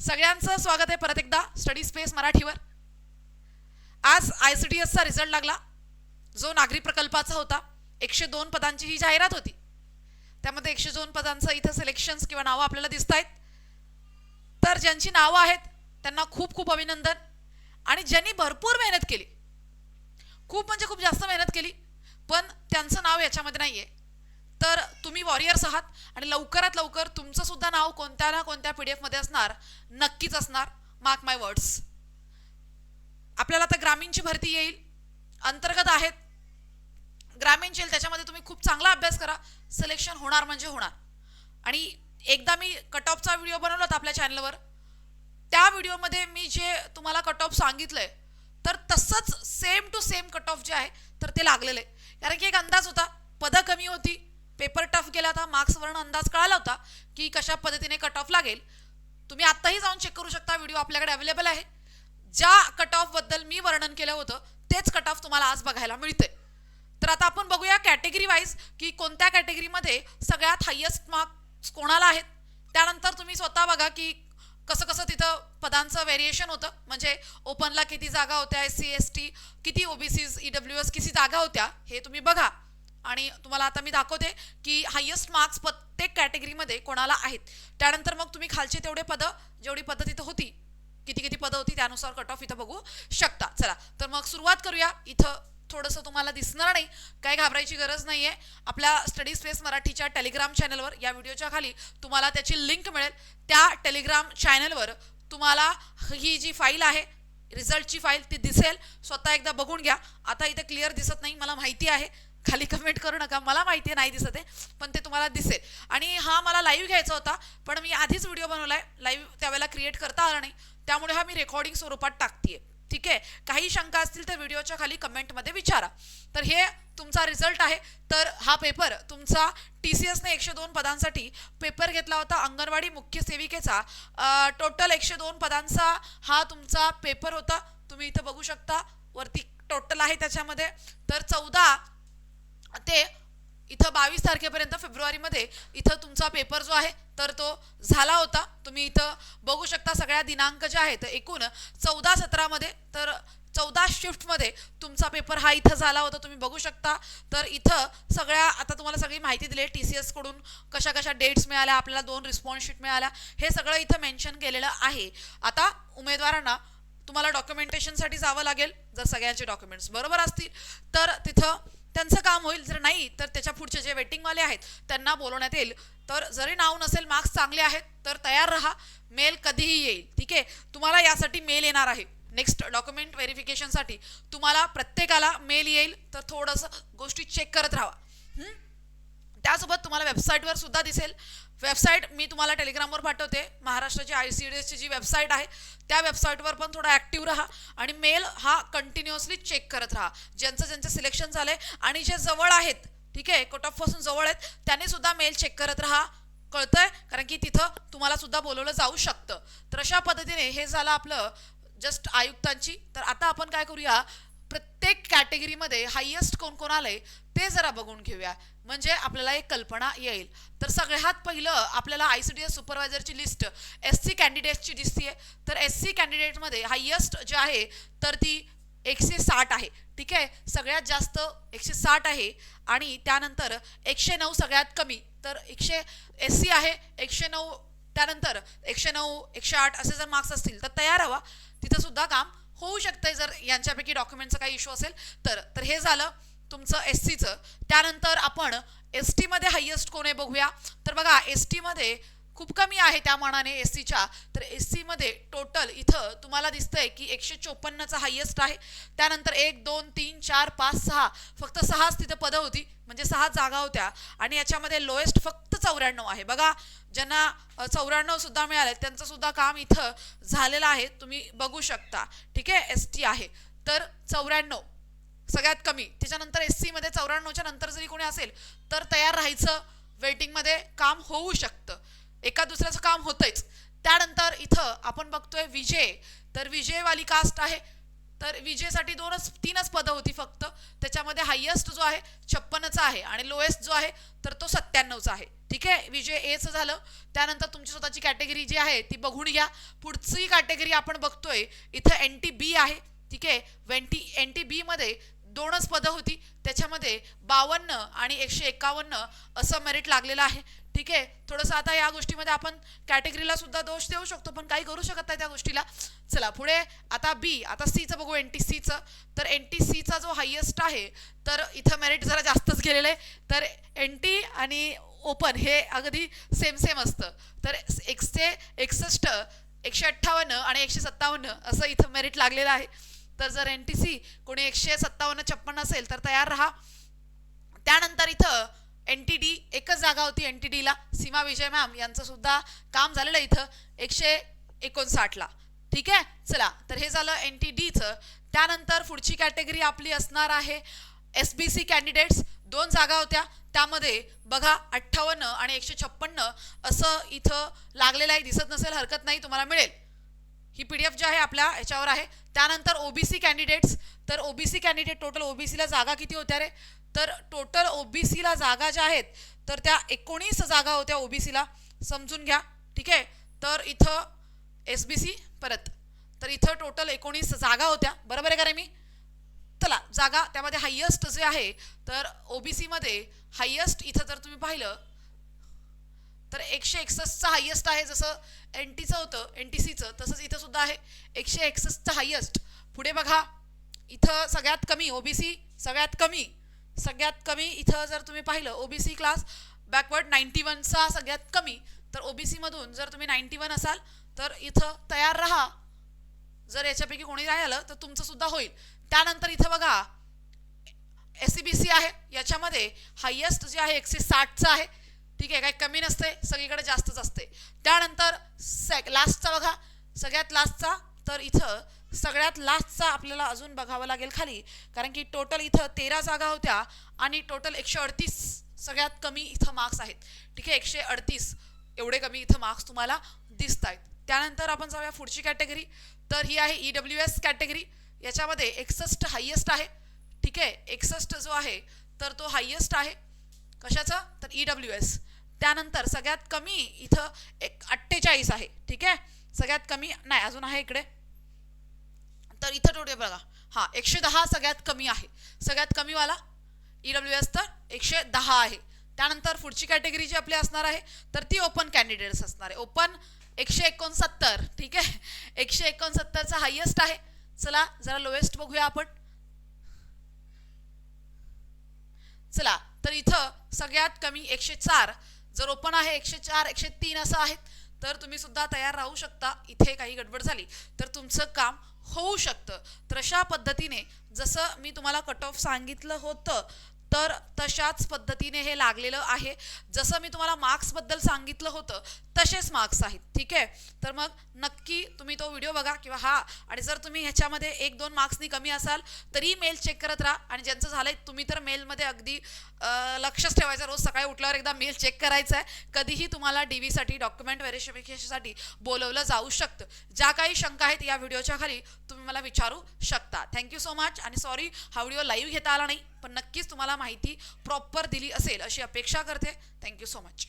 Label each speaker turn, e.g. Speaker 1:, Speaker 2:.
Speaker 1: सगळ्यांचं स्वागत आहे परत एकदा स्टडी स्पेस मराठीवर. आज आय सी डी एसचा रिझल्ट लागला. जो नागरी प्रकल्पाचा होता एकशे दोन पदांची ही जाहिरात होती. त्यामध्ये एकशे दोन पदांचं इथं सिलेक्शन्स किंवा नावं आपल्याला दिसत आहेत. तर ज्यांची नावं आहेत त्यांना खूप खूप अभिनंदन. आणि ज्यांनी भरपूर मेहनत केली खूप म्हणजे खूप जास्त मेहनत केली पण त्यांचं नाव याच्यामध्ये नाही आहे तर तुम्ही वॉरियर्स आहात आणि लवकरात लवकर तुमचं सुद्धा नाव कोणत्या ना कोणत्या पी डी एफमध्ये असणार नक्कीच असणार. मार्क माय वर्ड्स आपल्याला आता ग्रामीणची भरती येईल अंतर्गत आहेत. ग्रामीण येईल त्याच्यामध्ये तुम्ही खूप चांगला अभ्यास करा. सिलेक्शन होणार म्हणजे होणार. आणि एकदा मी कट ऑफचा व्हिडिओ बनवला होता आपल्या चॅनलवर त्या व्हिडिओमध्ये मी जे तुम्हाला कट ऑफ आहे तर तसंच same to same cut off जे आहे तर ते लागलेलं. आहे कारण की एक अंदाज होता पदं कमी होती पेपर टफ गेला होता मार्क्सवरून अंदाज कळाला होता की कशा पद्धतीने कट ऑफ लागेल. तुम्ही आत्ताही जाऊन चेक करू शकता व्हिडिओ आपल्याकडे अवेलेबल आहे. ज्या कट ऑफबद्दल मी वर्णन केलं होतं तेच कट ऑफ तुम्हाला आज बघायला मिळते तर आता आपण बघूया कॅटेगरी वाईज की कोणत्या कॅटेगरीमध्ये सगळ्यात हायेस्ट मार्क्स कोणाला आहेत. त्यानंतर तुम्ही स्वतः बघा की कसं कसं तिथं पदांचं व्हेरिएशन होतं. म्हणजे ओपनला किती जागा होत्या एस सी एस टी किती ओबीसीज ई डब्ल्यू एस किती जागा होत्या हे तुम्ही बघा. आणि तुम्हाला आता मी दाखवते की हायेस्ट मार्क्स प्रत्येक कॅटेगरीमध्ये कोणाला आहेत. त्यानंतर मग तुम्ही खालचे तेवढे पदं जेवढी पदं तिथं होती किती किती पदं होती त्यानुसार कट ऑफ इथं बघू शकता. चला तर मग सुरुवात करूया. इथं थोडंसं तुम्हाला दिसणार नाही काय घाबरायची गरज नाही आहे आपल्या स्टडी स्पेस मराठीच्या टेलिग्राम चॅनलवर या व्हिडिओच्या खाली तुम्हाला त्याची लिंक मिळेल. त्या टेलिग्राम चॅनलवर तुम्हाला ही जी फाईल आहे रिझल्टची फाईल ती दिसेल. स्वतः एकदा बघून घ्या. आता इथं क्लिअर दिसत नाही मला माहिती आहे. खाली कमेंट करू नका. मला माहिती नाही दिसत आहे पण ते तुम्हाला दिसेल. आणि हा मला लाईव्ह घ्यायचा होता पण मी आधीच व्हिडिओ बनवला आहे लाईव्ह त्यावेळेला क्रिएट करता आला नाही. त्यामुळे हा मी रेकॉर्डिंग स्वरूपात टाकते ठीक आहे? काही शंका असतील तर व्हिडिओच्या खाली कमेंटमध्ये विचारा. तर हे तुमचा रिझल्ट आहे. तर हा पेपर तुमचा टी सी एसने एकशे दोन पदांसाठी पेपर घेतला होता अंगणवाडी मुख्य सेविकेचा. टोटल एकशे दोन पदांचा हा तुमचा पेपर होता. तुम्ही इथं बघू शकता. वरती टोटल आहे त्याच्यामध्ये. तर चौदा ते इथं बावीस तारखेपर्यंत फेब्रुवारीमध्ये इथं तुमचा पेपर जो आहे तर तो झाला होता. तुम्ही इथं बघू शकता सगळ्या दिनांक जे आहेत एकूण चौदा सतरामध्ये तर चौदा शिफ्टमध्ये तुमचा पेपर हा इथं झाला होता. तुम्ही बघू शकता. तर इथं सगळ्या आता तुम्हाला सगळी माहिती दिली आहे टी सी एसकडून कशा कशा डेट्स मिळाल्या आपल्याला दोन रिस्पॉन्स शीट मिळाल्या हे सगळं इथं मेन्शन केलेलं आहे. आता उमेदवारांना तुम्हाला डॉक्युमेंटेशनसाठी जावं लागेल जर सगळ्यांचे डॉक्युमेंट्स बरोबर असतील तर तिथं त्यांचं काम होईल जर नाही तर त्याच्या पुढचे जे वेटिंगवाले आहेत त्यांना बोलवण्यात येईल. तर जरी नाव नसेल मार्क्स चांगले आहेत तर तयार राहा. मेल कधीही येईल. ठीक आहे? तुम्हाला यासाठी मेल येणार आहे. नेक्स्ट डॉक्युमेंट व्हेरिफिकेशनसाठी तुम्हाला प्रत्येकाला मेल येईल. तर थोडंसं गोष्टी चेक करत राहा. त्यासोबत तुम्हाला वेबसाईटवर सुद्धा दिसेल. वेबसाईट मी तुम्हाला टेलिग्रामवर पाठवते. महाराष्ट्राची आय सी डी एसची जी वेबसाईट आहे त्या वेबसाईटवर पण थोडा ॲक्टिव्ह राहा आणि मेल हा कंटिन्युअसली चेक करत राहा. ज्यांचं ज्यांचं सिलेक्शन झालं आहे आणि जे जवळ आहेत ठीक आहे कट ऑफपासून जवळ आहेत त्यांनी सुद्धा मेल चेक करत राहा. कळतंय? कारण की तिथं तुम्हाला सुद्धा बोलवलं जाऊ शकतं. तर अशा पद्धतीने हे झालं आपलं जस्ट आयुक्तांची. तर आता आपण काय करूया? प्रत्येक कॅटेगरीमध्ये हायेस्ट कोण कोण आलंय ते जरा बघून घेऊया. म्हणजे आपल्याला एक कल्पना येईल. तर सगळ्यात पहिलं आपल्याला आय सी डी एस सुपरवायझरची लिस्ट एस सी कॅन्डिडेटची आहे तर एस सी कॅन्डिडेटमध्ये हायेस्ट जे आहे तर ती एकशे साठ आहे. ठीक आहे? सगळ्यात जास्त एकशे साठ आहे. आणि त्यानंतर एकशे नऊ सगळ्यात कमी. तर एकशे एस सी आहे एकशे नऊ. त्यानंतर एकशे नऊ एकशे आठ असे जर मार्क्स असतील तर तयार हवा. तिथंसुद्धा काम होऊ शकतंय जर यांच्यापैकी डॉक्युमेंटचा काही इश्यू असेल तर. तर हे झालं तुमचं एस सीचं त्यानंतर आपण एस टीमध्ये हायेस्ट कोण आहे बघूया. तर बघा एस टीमध्ये खूप कमी आहे त्या मानाने एस सीच्या तर एस सीमध्ये टोटल इथं तुम्हाला दिसतंय की एकशे चोपन्नचा हायेस्ट आहे. त्यानंतर एक दोन तीन चार पाच सहा. फक्त सहाच तिथं पदं होती. म्हणजे सहा जागा होत्या. आणि याच्यामध्ये लोएस्ट फक्त चौऱ्याण्णव आहे. बघा ज्यांना चौऱ्याण्णव सुद्धा मिळाले त्यांचं सुद्धा काम इथं झालेलं आहे. तुम्ही बघू शकता. ठीक आहे? एस टी आहे. तर चौऱ्याण्णव. सगळ्यात कमी. त्याच्यानंतर एस सीमध्ये चौऱ्याण्णवच्या नंतर जरी कोणी असेल तर तयार राहायचं वेटिंगमध्ये काम होऊ शकतं. एका दुसऱ्याचं काम होतंच त्यानंतर इथं आपण बघतोय विजय. तर विजयवाली कास्ट आहे. तर विजेसाठी दोनच तीनच पदं होती फक्त. त्याच्यामध्ये हायेस्ट जो आहे छप्पनचा आहे आणि लोएस्ट जो आहे तर तो सत्त्याण्णवचा आहे. ठीक आहे? विजय एचं झालं. त्यानंतर तुमची स्वतःची कॅटेगरी जी आहे ती बघून घ्या. पुढची कॅटेगरी आपण बघतोय. इथं एन टी बी आहे. ठीक आहे? वेंटी एन टी बीमध्ये दोनच पदं होती. त्याच्यामध्ये बावन्न आणि एकशे एकावन्न असं मेरिट लागलेलं आहे. ठीक आहे? थोडंसं आता या गोष्टीमध्ये आपण कॅटेगरीला सुद्धा दोष देऊ शकतो पण काही करू शकत नाही त्या गोष्टीला. चला पुढे आता बी आता सीचं बघू एन टी सीचं तर एन टी सीचा जो हायेस्ट आहे तर इथं मेरिट जरा जास्तच गेलेलं आहे. तर एन टी आणि ओपन हे अगदी सेम सेम असतं. तर एकशे एकसष्ट एकशे अठ्ठावन्न आणि एकशे सत्तावन्न असं इथं मेरिट लागलेलं आहे. तर जर एन टी सी कोणी एकशे सत्तावन्न छप्पन्न असेल तर तयार राहा. त्यानंतर इथं एन टी डी एकच जागा होती एन टी डीला सीमा विजय मॅम यांचं सुद्धा काम झालेलं इथं एकशे एकोणसाठला. ठीक आहे? चला तर हे झालं एन टी डीचं त्यानंतर पुढची कॅटेगरी आपली असणार आहे एस बी सी कॅन्डिडेट्स दोन जागा होत्या. त्यामध्ये बघा अठ्ठावन्न आणि एकशे छप्पन्न असं इथं लागलेलं आहे. दिसत नसेल हरकत नाही तुम्हाला मिळेल. ही पी डी एफ जी आहे आपल्या ह्याच्यावर आहे. त्यानंतर ओबीसी कॅन्डिडेट्स तर ओबीसी कॅन्डिडेट टोटल ओबीसीला जागा किती होत्या रे? तर टोटल ओबीसीला जागा ज्या आहेत तर त्या एकोणीस जागा होत्या ओबीसीला समजून घ्या. ठीक आहे? तर इथं एस बी सी परत. तर इथं टोटल एकोणीस जागा होत्या. बरोबर आहे का रे मी? चला जागा त्यामध्ये हायेस्ट जे आहे तर ओबीसीमध्ये हायेस्ट इथं जर तुम्ही पाहिलं तर एकशे एकसष्टचं हायेस्ट आहे. जसं एन टीचं होतं एन टी सीचं तसंच इथं सुद्धा आहे. एकशे एकसष्टचं हायेस्ट पुढे बघा. इथं सगळ्यात कमी ओबीसी सगळ्यात कमी. सगळ्यात कमी इथं जर तुम्ही पाहिलं ओबीसी क्लास बॅकवर्ड नाईन्टी वनचा सगळ्यात कमी तर ओबीसीमधून जर तुम्ही नाईन्टी वन असाल तर इथं तयार राहा. जर याच्यापैकी कोणी राहिलं तर तुमचं सुद्धा होईल. त्यानंतर इथं बघा एस सी बी सी आहे. याच्यामध्ये हायेस्ट जे आहे एकशे साठचं आहे. ठीक आहे काही कमी नसते सगळीकडे जास्तच असते. त्यानंतर सॅक लास्टचा बघा. सगळ्यात लास्टचा तर इथं सगळ्यात लास्टचा आपल्याला अजून बघावं लागेल खाली. कारण की टोटल इथं तेरा जागा होत्या आणि टोटल एकशे अडतीस सगळ्यात कमी इथं मार्क्स आहेत. ठीक आहे? एकशे अडतीस एवढे कमी इथं मार्क्स तुम्हाला दिसत आहेत. त्यानंतर आपण जाऊया पुढची कॅटेगरी तर ही आहे ई डब्ल्यू एस कॅटेगरी याच्यामध्ये एकसष्ट हायेस्ट आहे. ठीक आहे? एकसष्ट जो आहे तर तो हायेस्ट आहे. कशाचा? तर ई डब्ल्यू एस त्यानंतर सगळ्यात कमी इथं एक अठ्ठेचाळीस आहे. ठीक आहे? सगळ्यात कमी नाही अजून आहे इकडे. तर इथं टोटल बघा. हां एकशे दहा सगळ्यात कमी आहे. सगळ्यात कमीवाला ई डब्ल्यू एस तर एकशे दहा आहे. त्यानंतर पुढची कॅटेगरी जी आपली असणार आहे तर ती ओपन कॅन्डिडेट्स असणार आहे. ओपन एकशे एकोणसत्तर ठीक आहे? एकशे एकोणसत्तरचा हायेस्ट आहे. चला जरा लोएस्ट बघूया आपण. चला तर इथं सगळ्यात कमी एकशे चार. जर ओपन आहे एकशे चार एकशे तीन असं आहेत तर तुम्ही सुद्धा तयार राहू शकता. इथे काही गडबड झाली. तर तुमचं काम होऊ शकतं. तर अशा पद्धतीने जसं मी तुम्हाला कट ऑफ सांगितलं होतं तर तशाच पद्धतीने हे लागलेलं आहे. जसं मी तुम्हाला मार्क्सबद्दल सांगितलं होतं तसेच मार्क्स आहेत. ठीक आहे? तर मग नक्की तुम्ही तो व्हिडिओ बघा किंवा हा. आणि जर तुम्ही ह्याच्यामध्ये एक दोन मार्क्सनी कमी असाल तरी मेल चेक करत राहा. आणि ज्यांचं झालंय तुम्ही तर मेलमध्ये अगदी लक्षच ठेवायचं. रोज सकाळी उठल्यावर एकदा मेल चेक करायचा आहे. कधीही तुम्हाला डी व्हीसाठी डॉक्युमेंट व्हेरिफिकेशनसाठी बोलवलं जाऊ शकतं. ज्या काही शंका आहेत या व्हिडिओच्या खाली तुम्ही मला विचारू शकता. थँक्यू सो मच आणि सॉरी हा व्हिडिओ लाईव्ह घेता आला नाही. पण नक्कीच तुम्हाला माहिती प्रॉपर दिली असेल अशी अपेक्षा करते. Thank you so much